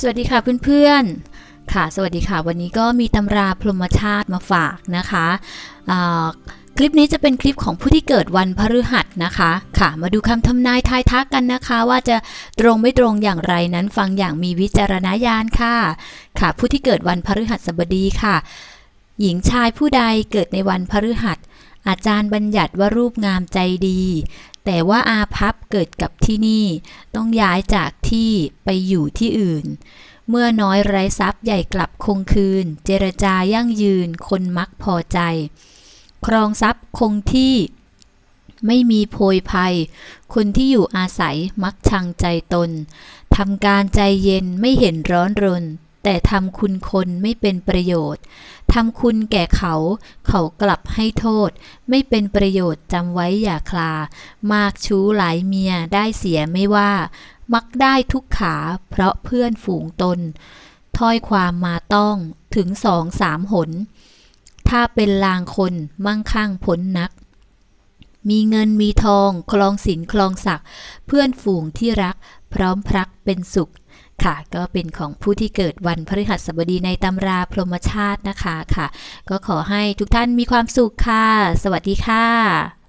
สวัสดีค่ะเพื่อนๆ ค่ะ สวัสดีค่ะ วันนี้ก็มีตำราพรหมชาติมาฝากนะคะคลิปนี้จะเป็นคลิปของผู้ที่เกิดวันพฤหัสนะคะ ค่ะ มาดูคำทำนายทายทักกันนะคะ ว่าจะตรงไม่ตรงอย่างไรนั้นฟังอย่างมีวิจารณญาณค่ะ ค่ะ ผู้ที่เกิดวันพฤหัสบดีค่ะ หญิงชายผู้ใดเกิดในวันพฤหัส อาจารย์บัญญัติว่ารูปงามใจดี แต่ว่าอาภัพเกิดกับที่นี่ ต้องย้ายจากที่ไปอยู่ที่อื่น เมื่อน้อยไร้ทรัพย์ใหญ่กลับคงคืน เจรจายั่งยืน คนมักพอใจ ครองทรัพย์คงที่ไม่มีโพยภัย คนที่อยู่อาศัยมักชังใจตน ทำการใจเย็นไม่เห็นร้อนรน แต่ทำคุณคนไม่เป็นประโยชน์ทำคุณแก่เขา เขากลับให้โทษ ไม่เป็นประโยชน์จำไว้อย่าคลา มากชู้หลายเมียได้เสียไม่ว่า มักได้ทุกขาเพราะเพื่อนฝูงตน ถ้อยความมาต้องถึงสองสามหน ถ้าเป็นลางคนมั่งคั่งพ้นนัก มีเงินมีทองคลองสินคลองศักดิ์เพื่อนฝูงที่รัก พร้อมพรักเป็นสุข ค่ะ ก็เป็นของผู้ที่เกิดวันพฤหัสบดีในตำราพรหมชาตินะคะค่ะ ก็ขอให้ทุกท่านมีความสุขค่ะ สวัสดีค่ะ